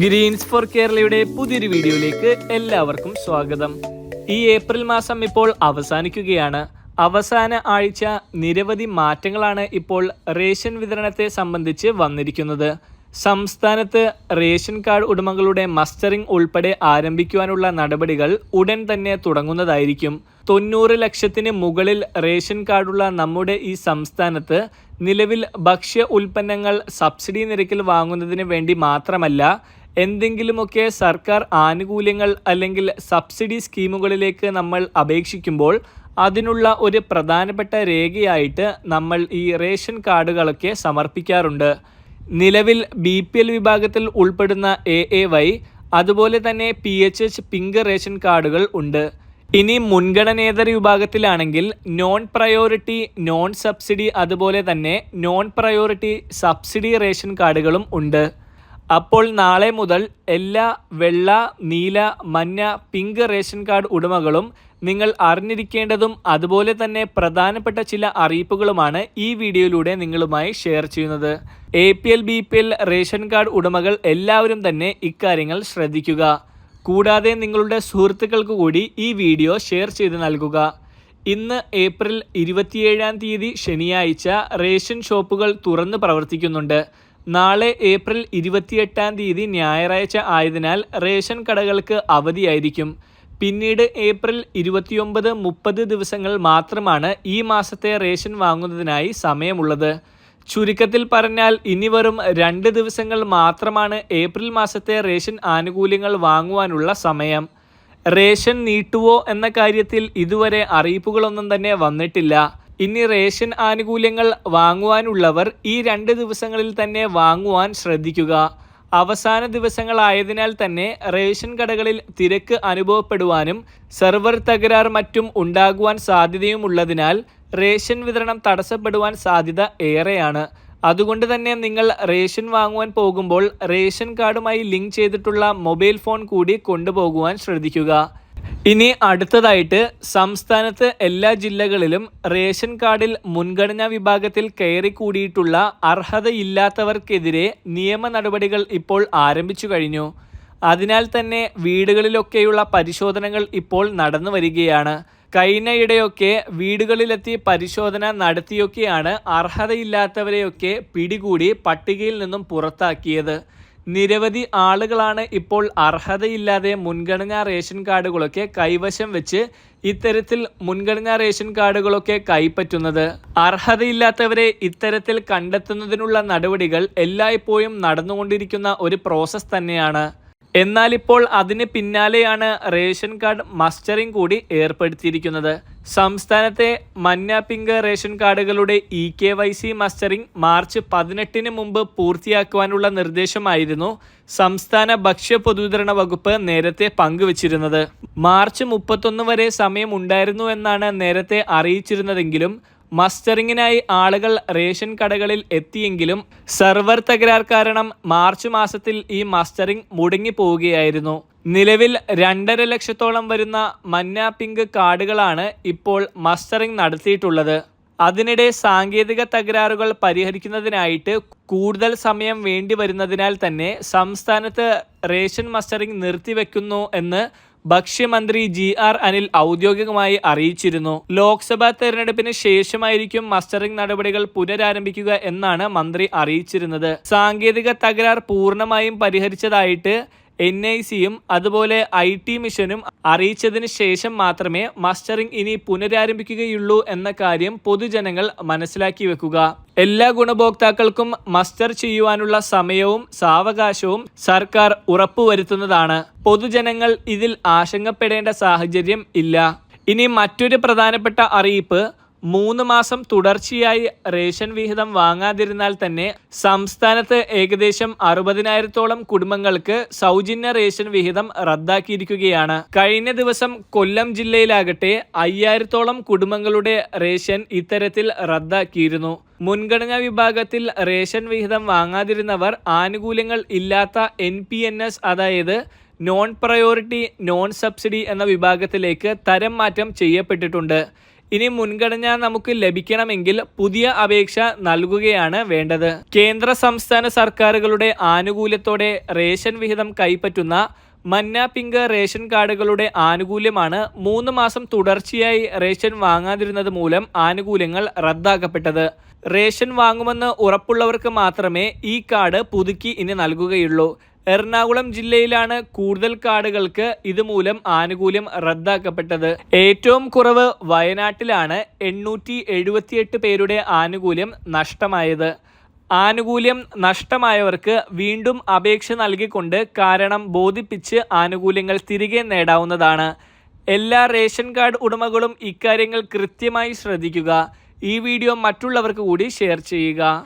Green's four കേരളയുടെ പുതിയൊരു വീഡിയോയിലേക്ക് എല്ലാവർക്കും സ്വാഗതം. ഈ ഏപ്രിൽ മാസം ഇപ്പോൾ അവസാനിക്കുകയാണ്. അവസാന ആഴ്ച നിരവധി മാറ്റങ്ങളാണ് ഇപ്പോൾ റേഷൻ വിതരണത്തെ സംബന്ധിച്ച് വന്നിരിക്കുന്നത്. സംസ്ഥാനത്ത് റേഷൻ കാർഡ് ഉടമകളുടെ മസ്റ്ററിംഗ് ഉൾപ്പെടെ ആരംഭിക്കുവാനുള്ള നടപടികൾ ഉടൻ തന്നെ തുടങ്ങുന്നതായിരിക്കും. തൊണ്ണൂറ് ലക്ഷത്തിന് മുകളിൽ റേഷൻ കാർഡുള്ള നമ്മുടെ ഈ സംസ്ഥാനത്ത് നിലവിൽ ഭക്ഷ്യ ഉൽപ്പന്നങ്ങൾ സബ്സിഡി നിരക്കിൽ വാങ്ങുന്നതിന് വേണ്ടി മാത്രമല്ല എന്തെങ്കിലുമൊക്കെ സർക്കാർ ആനുകൂല്യങ്ങൾ അല്ലെങ്കിൽ സബ്സിഡി സ്കീമുകളിലേക്ക് നമ്മൾ അപേക്ഷിക്കുമ്പോൾ അതിനുള്ള ഒരു പ്രധാനപ്പെട്ട രേഖയായിട്ട് നമ്മൾ ഈ റേഷൻ കാർഡുകളൊക്കെ സമർപ്പിക്കാറുണ്ട്. നിലവിൽ ബി പി എൽ വിഭാഗത്തിൽ ഉൾപ്പെടുന്ന എ എ വൈ അതുപോലെ തന്നെ P H H pink ration കാർഡുകൾ ഉണ്ട്. ഇനി മുൻഗണനേതര വിഭാഗത്തിലാണെങ്കിൽ നോൺ പ്രയോറിറ്റി നോൺ സബ്സിഡി അതുപോലെ തന്നെ നോൺ പ്രയോറിറ്റി സബ്സിഡി റേഷൻ കാർഡുകളും ഉണ്ട്. അപ്പോൾ നാളെ മുതൽ എല്ലാ വെള്ള നീല മഞ്ഞ പിങ്ക് റേഷൻ കാർഡ് ഉടമകളും നിങ്ങൾ അറിഞ്ഞിരിക്കേണ്ടതും അതുപോലെ തന്നെ പ്രധാനപ്പെട്ട ചില അറിയിപ്പുകളുമാണ് ഈ വീഡിയോയിലൂടെ നിങ്ങളുമായി ഷെയർ ചെയ്യുന്നത്. A P L B P L ration card ഉടമകൾ എല്ലാവരും തന്നെ ഇക്കാര്യങ്ങൾ ശ്രദ്ധിക്കുക. കൂടാതെ നിങ്ങളുടെ സുഹൃത്തുക്കൾക്ക് കൂടി ഈ വീഡിയോ ഷെയർ ചെയ്ത് നൽകുക. ഇന്ന് ഏപ്രിൽ ഇരുപത്തിയേഴാം തീയതി ശനിയാഴ്ച റേഷൻ ഷോപ്പുകൾ തുറന്ന് പ്രവർത്തിക്കുന്നുണ്ട്. നാളെ ഏപ്രിൽ ഇരുപത്തിയെട്ടാം തീയതി ഞായറാഴ്ച ആയതിനാൽ റേഷൻ കടകൾക്ക് അവധിയായിരിക്കും. പിന്നീട് ഏപ്രിൽ ഇരുപത്തിയൊമ്പത് മുപ്പത് ദിവസങ്ങൾ മാത്രമാണ് ഈ മാസത്തെ റേഷൻ വാങ്ങുന്നതിനായി സമയമുള്ളത്. ചുരുക്കത്തിൽ പറഞ്ഞാൽ ഇനി വെറും രണ്ട് ദിവസങ്ങൾ മാത്രമാണ് ഏപ്രിൽ മാസത്തെ റേഷൻ ആനുകൂല്യങ്ങൾ വാങ്ങുവാനുള്ള സമയം. റേഷൻ നീട്ടുവോ എന്ന കാര്യത്തിൽ ഇതുവരെ അറിയിപ്പുകളൊന്നും തന്നെ വന്നിട്ടില്ല. ഇനി റേഷൻ ആനുകൂല്യങ്ങൾ വാങ്ങുവാനുള്ളവർ ഈ രണ്ട് ദിവസങ്ങളിൽ തന്നെ വാങ്ങുവാൻ ശ്രദ്ധിക്കുക. അവസാന ദിവസങ്ങളായതിനാൽ തന്നെ റേഷൻ കടകളിൽ തിരക്ക് അനുഭവപ്പെടുവാനും സെർവർ തകരാർ മറ്റും ഉണ്ടാകുവാൻ സാധ്യതയുമുള്ളതിനാൽ റേഷൻ വിതരണം തടസ്സപ്പെടുവാൻ സാധ്യത ഏറെയാണ്. അതുകൊണ്ട് തന്നെ നിങ്ങൾ റേഷൻ വാങ്ങുവാൻ പോകുമ്പോൾ റേഷൻ കാർഡുമായി ലിങ്ക് ചെയ്തിട്ടുള്ള മൊബൈൽ ഫോൺ കൂടി കൊണ്ടുപോകുവാൻ ശ്രദ്ധിക്കുക. ഇനി അടുത്തതായിട്ട് സംസ്ഥാനത്ത് എല്ലാ ജില്ലകളിലും റേഷൻ കാർഡിൽ മുൻഗണനാ വിഭാഗത്തിൽ കയറി കൂടിയിട്ടുള്ള അർഹതയില്ലാത്തവർക്കെതിരെ നിയമ നടപടികൾ ഇപ്പോൾ ആരംഭിച്ചു കഴിഞ്ഞു. അതിനാൽ തന്നെ വീടുകളിലൊക്കെയുള്ള പരിശോധനകൾ ഇപ്പോൾ നടന്നു വരികയാണ്. കഴിഞ്ഞയിടെയൊക്കെ വീടുകളിലെത്തി പരിശോധന നടത്തിയൊക്കെയാണ് അർഹതയില്ലാത്തവരെയൊക്കെ പിടികൂടി പട്ടികയിൽ നിന്നും പുറത്താക്കിയത്. നിരവധി ആളുകളാണ് ഇപ്പോൾ അർഹതയില്ലാതെ മുൻഗണനാ റേഷൻ കാർഡുകളൊക്കെ കൈവശം വെച്ച് ഇത്തരത്തിൽ മുൻഗണനാ റേഷൻ കാർഡുകളൊക്കെ കൈപ്പറ്റുന്നത്. അർഹതയില്ലാത്തവരെ ഇത്തരത്തിൽ കണ്ടെത്തുന്നതിനുള്ള നടപടികൾ എല്ലായ്പ്പോഴും നടന്നുകൊണ്ടിരിക്കുന്ന ഒരു പ്രോസസ്സ് തന്നെയാണ്. എന്നാൽ ഇപ്പോൾ അതിന് പിന്നാലെയാണ് റേഷൻ കാർഡ് മസ്റ്ററിംഗ് കൂടി ഏർപ്പെടുത്തിയിരിക്കുന്നത്. സംസ്ഥാനത്തെ മഞ്ഞ പിങ്ക് റേഷൻ കാർഡുകളുടെ E K Y C mustering March പതിനെട്ടിന് മുമ്പ് പൂർത്തിയാക്കുവാനുള്ള നിർദ്ദേശമായിരുന്നു സംസ്ഥാന ഭക്ഷ്യ പൊതുവിതരണ വകുപ്പ് നേരത്തെ പങ്കുവച്ചിരുന്നത്. മാർച്ച് മുപ്പത്തൊന്ന് വരെ സമയമുണ്ടായിരുന്നു എന്നാണ് നേരത്തെ അറിയിച്ചിരുന്നതെങ്കിലും മസ്റ്ററിങ്ങിനായി ആളുകൾ റേഷൻ കടകളിൽ എത്തിയെങ്കിലും സെർവർ തകരാർ കാരണം മാർച്ച് മാസത്തിൽ ഈ മസ്റ്ററിംഗ് മുടങ്ങി പോവുകയായിരുന്നു നിലവിൽ രണ്ടര ലക്ഷത്തോളം വരുന്ന മഞ്ഞ പിങ്ക് കാർഡുകളാണ് ഇപ്പോൾ മസ്റ്ററിംഗ് നടത്തിയിട്ടുള്ളത്. അതിനിടെ സാങ്കേതിക തകരാറുകൾ പരിഹരിക്കുന്നതിനായിട്ട് കൂടുതൽ സമയം വേണ്ടി വരുന്നതിനാൽ തന്നെ സംസ്ഥാനത്ത് റേഷൻ മസ്റ്ററിംഗ് നിർത്തിവെക്കുന്നു എന്ന് ഭക്ഷ്യമന്ത്രി ജി ആർ അനിൽ ഔദ്യോഗികമായി അറിയിച്ചിരുന്നു. ലോക്സഭാ തെരഞ്ഞെടുപ്പിന് ശേഷമായിരിക്കും മസ്റ്ററിംഗ് നടപടികൾ പുനരാരംഭിക്കുക എന്നാണ് മന്ത്രി അറിയിച്ചിരുന്നത്. സാങ്കേതിക തകരാർ പൂർണമായും പരിഹരിച്ചതായിട്ട് എൻ ഐ സിയും അതുപോലെ ഐ ടി മിഷനും അറിയിച്ചതിന് ശേഷം മാത്രമേ മസ്റ്ററിംഗ് ഇനി പുനരാരംഭിക്കുകയുള്ളൂ എന്ന കാര്യം പൊതുജനങ്ങൾ മനസ്സിലാക്കി വെക്കുക. എല്ലാ ഗുണഭോക്താക്കൾക്കും മസ്റ്റർ ചെയ്യുവാനുള്ള സമയവും സാവകാശവും സർക്കാർ ഉറപ്പുവരുത്തുന്നതാണ്. പൊതുജനങ്ങൾ ഇതിൽ ആശങ്കപ്പെടേണ്ട സാഹചര്യം ഇല്ല. ഇനി മറ്റൊരു പ്രധാനപ്പെട്ട അറിയിപ്പ് മൂന്ന് മാസം തുടർച്ചയായി റേഷൻ വിഹിതം വാങ്ങാതിരുന്നാൽ തന്നെ സംസ്ഥാനത്ത് ഏകദേശം അറുപതിനായിരത്തോളം കുടുംബങ്ങൾക്ക് സൗജന്യ റേഷൻ വിഹിതം റദ്ദാക്കിയിരിക്കുകയാണ്. കഴിഞ്ഞ ദിവസം കൊല്ലം ജില്ലയിലാകട്ടെ അയ്യായിരത്തോളം കുടുംബങ്ങളുടെ റേഷൻ ഇത്തരത്തിൽ റദ്ദാക്കിയിരുന്നു. മുൻഗണനാ വിഭാഗത്തിൽ റേഷൻ വിഹിതം വാങ്ങാതിരുന്നവർ ആനുകൂല്യങ്ങൾ ഇല്ലാത്ത എൻ അതായത് നോൺ പ്രയോറിറ്റി നോൺ സബ്സിഡി എന്ന വിഭാഗത്തിലേക്ക് തരം മാറ്റം ചെയ്യപ്പെട്ടിട്ടുണ്ട്. ഇനി മുൻഗണന നമുക്ക് ലഭിക്കണമെങ്കിൽ പുതിയ അപേക്ഷ നൽകുകയാണ് വേണ്ടത്. കേന്ദ്ര സംസ്ഥാന സർക്കാരുകളുടെ ആനുകൂല്യത്തോടെ റേഷൻ വിഹിതം കൈപ്പറ്റുന്ന മന്ന പിങ്ക് റേഷൻ കാർഡുകളുടെ ആനുകൂല്യമാണ് മൂന്ന് മാസം തുടർച്ചയായി റേഷൻ വാങ്ങാതിരുന്നത് മൂലം ആനുകൂല്യങ്ങൾ റദ്ദാക്കപ്പെട്ടത്. റേഷൻ വാങ്ങുമെന്ന് ഉറപ്പുള്ളവർക്ക് മാത്രമേ ഈ കാർഡ് പുതുക്കി ഇനി നൽകുകയുള്ളൂ. എറണാകുളം ജില്ലയിലാണ് കൂടുതൽ കാർഡുകൾക്ക് ഇതുമൂലം ആനുകൂല്യം റദ്ദാക്കപ്പെട്ടത്. ഏറ്റവും കുറവ് വയനാട്ടിലാണ് എണ്ണൂറ്റി എഴുപത്തിയെട്ട് പേരുടെ ആനുകൂല്യം നഷ്ടമായത്. ആനുകൂല്യം നഷ്ടമായവർക്ക് വീണ്ടും അപേക്ഷ നൽകിക്കൊണ്ട് കാരണം ബോധിപ്പിച്ച് ആനുകൂല്യങ്ങൾ തിരികെ നേടാവുന്നതാണ്. എല്ലാ റേഷൻ കാർഡ് ഉടമകളും ഇക്കാര്യങ്ങൾ കൃത്യമായി ശ്രദ്ധിക്കുക. ഈ വീഡിയോ മറ്റുള്ളവർക്ക് കൂടി ഷെയർ ചെയ്യുക.